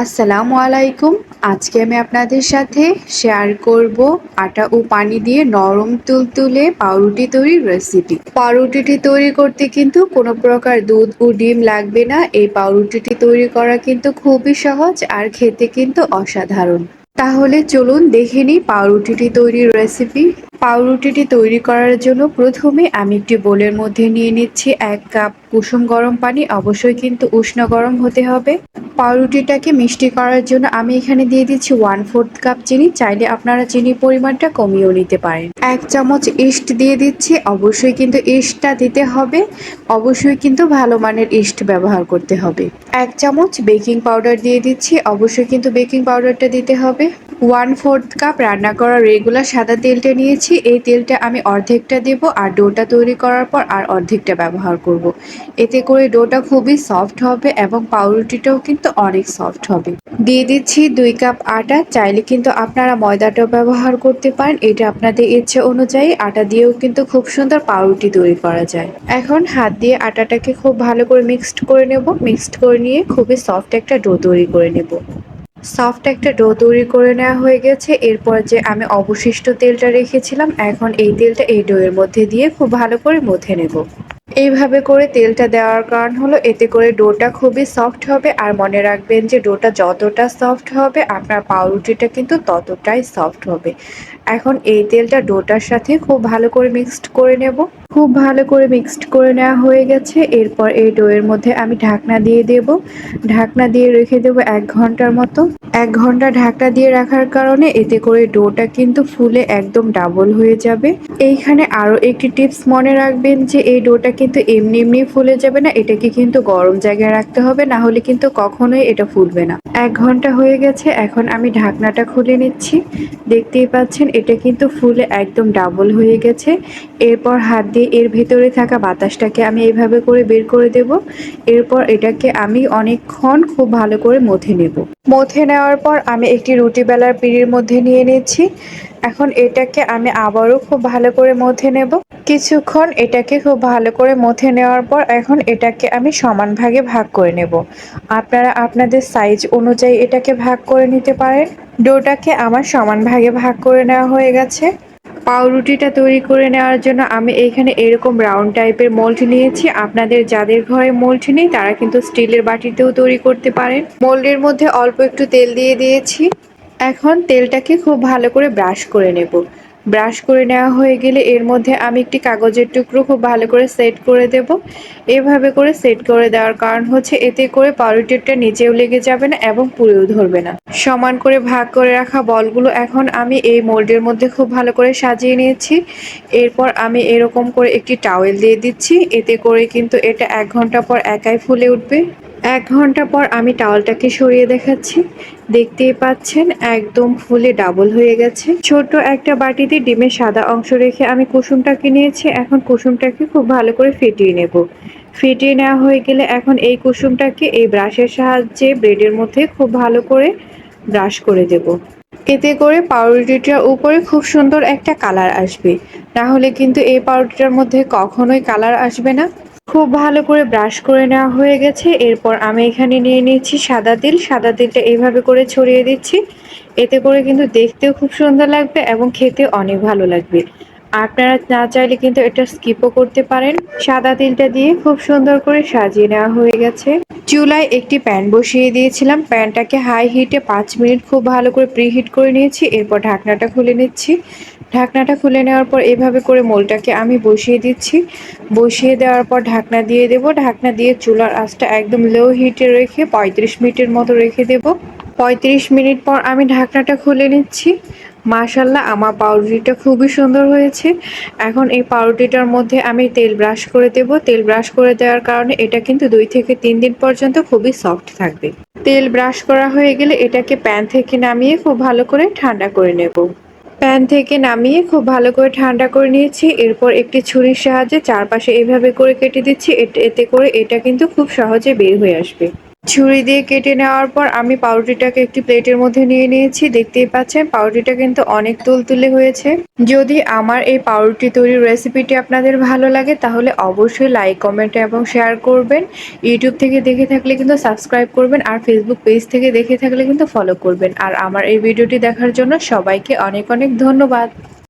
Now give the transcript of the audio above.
আসসালামু আলাইকুম। আজকে আমি আপনাদের সাথে শেয়ার করব আটা ও পানি দিয়ে নরম তুলতুলে পাউরুটি তৈরির রেসিপি পাউরুটিটি তৈরি করতে কিন্তু কোনো প্রকার দুধ ও ডিম লাগবে না। এই পাউরুটিটি তৈরি করা কিন্তু খুবই সহজ আর খেতে কিন্তু অসাধারণ। তাহলে চলুন দেখে নিই পাউরুটিটি তৈরির রেসিপি পাউরুটিটি তৈরি করার জন্য প্রথমে আমি একটি বোলের মধ্যে নিয়ে নিচ্ছি এক কাপ কুসুম গরম পানি। অবশ্যই কিন্তু উষ্ণ গরম হতে হবে। পাউরুটিটাকে মিষ্টি করার জন্য আমি এখানে দিয়ে দিচ্ছি ওয়ান ফোর্থ কাপ চিনি। চাইলে আপনারা চিনির পরিমাণটা কমিয়েও নিতে পারেন। এক চামচ ইস্ট দিয়ে দিচ্ছি। অবশ্যই কিন্তু ইস্টটা দিতে হবে। অবশ্যই কিন্তু ভালো মানের ইস্ট ব্যবহার করতে হবে। এক চামচ বেকিং পাউডার দিয়ে দিচ্ছি। অবশ্যই কিন্তু বেকিং পাউডারটা দিতে হবে। ওয়ান ফোর্থ কাপ রান্না করা রেগুলার সাদা তেলটা নিয়েছি। এই তেলটা আমি অর্ধেকটা দেব আর ডোটা তৈরি করার পর আর অর্ধেকটা ব্যবহার করব। এতে করে ডোটা খুবই সফট হবে এবং পাউরুটিটাও কিন্তু অনেক সফট হবে। দিয়ে দিচ্ছি দুই কাপ আটা। চাইলে কিন্তু আপনারা ময়দাটাও ব্যবহার করতে পারেন। এটা আপনাদের ইচ্ছে অনুযায়ী আটা দিয়েও কিন্তু খুব সুন্দর পাউরুটি তৈরি করা যায়। এখন হাত দিয়ে আটাটাকে খুব ভালো করে মিক্সড করে নেব। মিক্সড করে নিয়ে খুবই সফট একটা ডো তৈরি করে নেব। সফট একটা ডো তৈরি করে নেওয়া হয়ে গেছে। এরপর যে আমি অবশিষ্ট তেলটা রেখেছিলাম, এখন এই তেলটা এই ডোয়ের মধ্যে দিয়ে খুব ভালো করে মথে নেব। এইভাবে করে তেলটা দেওয়ার কারণ হলো, এতে করে ডোটা খুবই সফট হবে। আর মনে রাখবেন যে ডোটা যতটা সফট হবে, আপনার পাউরুটিটা কিন্তু ততটাই সফট হবে। এখন এই তেলটা ডোটার সাথে খুব ভালো করে মিক্সড করে নেব। খুব ভালো করে মিক্সড করে নেওয়া হয়ে গেছে। এরপর এই ডোয়ের মধ্যে আমি ঢাকনা দিয়ে দেব। ঢাকনা দিয়ে রেখে দেব এক ঘণ্টার মতো। এক ঘণ্টা ঢাকনা দিয়ে রাখার কারণে এতে করে ডোটা কিন্তু ফুলে একদম ডাবল হয়ে যাবে। এইখানে আরও একটি টিপস মনে রাখবেন যে এই ডোটা কিন্তু এমনি এমনি ফুলে যাবে না, এটাকে কিন্তু গরম জায়গায় রাখতে হবে, না হলে কিন্তু কখনোই এটা ফুলবে না। এক ঘণ্টা হয়ে গেছে, এখন আমি ঢাকনাটা খুলে নিচ্ছি। দেখতেই পাচ্ছেন, এটা কিন্তু ফুলে একদম ডাবল হয়ে গেছে। এরপর হাত দিয়ে এর ভেতরে থাকা বাতাসটাকে আমি এইভাবে করে বের করে দেব। এরপর এটাকে আমি অনেকক্ষণ খুব ভালো করে মথে নেব। মথে নেওয়ার পর আমি একটি রুটি বেলার পিড়ির মধ্যে নিয়ে নিচ্ছি। এখন এটাকে আমি আবারও খুব ভালো করে মথে নেব। কিছুক্ষণ এটাকে খুব ভালো করে মথে নেওয়ার পর এখন এটাকে আমি সমান ভাগে ভাগ করে নেব। আপনারা আপনাদের সাইজ অনুযায়ী এটাকে ভাগ করে নিতে পারেন। ডোটাকে আমার সমান ভাগে ভাগ করে নেওয়া হয়ে গেছে। পাউরুটিটা তৈরি করে নেওয়ার জন্য আমি এইখানে এরকম রাউন্ড টাইপের মোল্ড নিয়েছি। আপনাদের যাদের ঘরে মোল্ড নেই, তারা কিন্তু স্টিলের বাটিতেও তৈরি করতে পারেন। মোল্ডের মধ্যে অল্প একটু তেল দিয়ে দিয়েছি। এখন তেলটাকে খুব ভালো করে ব্রাশ করে নেব। ব্রাশ করে নেওয়া হয়ে গেলে এর মধ্যে আমি একটি কাগজের টুকরো খুব ভালো করে সেট করে দেব। এভাবে করে সেট করে দেওয়ার কারণ হচ্ছে এতে করে পাউরুটিটা নিচেও লেগে যাবে না এবং পুড়েও ধরবে না। সমান করে ভাগ করে রাখা বলগুলো এখন আমি এই মোল্ডের মধ্যে খুব ভালো করে সাজিয়ে নিয়েছি। এরপর আমি এরকম করে একটি টাওয়েল দিয়ে দিচ্ছি। এতে করে কিন্তু এটা এক ঘণ্টা পর একাই ফুলে উঠবে। এক ঘণ্টা পর আমি টাওয়ালটাকে সরিয়ে দেখাচ্ছি। দেখতেই পাচ্ছেন একদম ফুলে ডাবল হয়ে গেছে। ছোট একটা বাটিতে ডিমের সাদা অংশ রেখে আমি কুসুমটাকে নিয়েছি। এখন কুসুমটাকে খুব ভালো করে ফেটিয়ে নেব। ফেটিয়ে নেওয়া হয়ে গেলে এখন এই কুসুমটাকে এই ব্রাশের সাহায্যে ব্রেডের মধ্যে খুব ভালো করে ব্রাশ করে দেব। এতে করে পাউরুটিটার উপরে খুব সুন্দর একটা কালার আসবে। তাহলে কিন্তু এই পাউরুটিটার মধ্যে কখনোই কালার আসবে না। খুব ভালো করে ব্রাশ করে নেওয়া হয়ে গেছে। এরপর আমি এখানে নিয়ে নিচ্ছি সাদা তিল। সাদা তিলটা এইভাবে করে ছড়িয়ে দিচ্ছি। এতে করে কিন্তু দেখতেও খুব সুন্দর লাগবে এবং খেতে অনেক ভালো লাগবে। আপনারা না চাইলে কিন্তু এটা স্কিপও করতে পারেন। সাদা তিলটা দিয়ে খুব সুন্দর করে সাজিয়ে নেওয়া হয়ে গেছে। চুলায় একটি প্যান বসিয়ে দিয়েছিলাম। প্যানটাকে হাই হিটে পাঁচ মিনিট খুব ভালো করে প্রিহিট করে নিয়েছি। এরপর ঢাকনাটা খুলে নিচ্ছি। ঢাকনাটা খুলে নেওয়ার পর এভাবে করে মোলটাকে আমি বসিয়ে দিচ্ছি। বসিয়ে দেওয়ার পর ঢাকনা দিয়ে দেব। ঢাকনা দিয়ে চুলার আঁচটা একদম লো হিটে রেখে পঁয়ত্রিশ মিনিটের মতো রেখে দেব। পঁয়ত্রিশ মিনিট পর আমি ঢাকনাটা খুলে নিচ্ছি। মাশাল্লাহ, আমার পাউরুটিটা খুবই সুন্দর হয়েছে। এখন এই পাউরুটিটার মধ্যে আমি তেল ব্রাশ করে দেব। তেল ব্রাশ করে দেওয়ার কারণে এটা কিন্তু দুই থেকে তিন দিন পর্যন্ত খুবই সফট থাকবে। তেল ব্রাশ করা হয়ে গেলে এটাকে প্যান থেকে নামিয়ে খুব ভালো করে ঠান্ডা করে নেব। প্যান থেকে নামিয়ে খুব ভালো করে ঠান্ডা করে নিয়েছি। এরপর একটি ছুরির সাহায্যে চারপাশে এভাবে করে কেটে দিচ্ছি। এতে করে এটা কিন্তু খুব সহজে বের হয়ে আসবে। ছুরি দিয়ে কেটে নেওয়ার পর আমি পাউরুটিটাকে একটি প্লেটের মধ্যে নিয়ে নিয়েছি। দেখতেই পাচ্ছেন, পাউরুটিটা কিন্তু অনেক তুলতুলে হয়েছে। যদি আমার এই পাউরুটি তৈরির রেসিপিটি আপনাদের ভালো লাগে, তাহলে অবশ্যই লাইক, কমেন্ট এবং শেয়ার করবেন। ইউটিউব থেকে দেখে থাকলে কিন্তু সাবস্ক্রাইব করবেন আর ফেসবুক পেজ থেকে দেখে থাকলে কিন্তু ফলো করবেন। আর আমার এই ভিডিওটি দেখার জন্য সবাইকে অনেক অনেক ধন্যবাদ।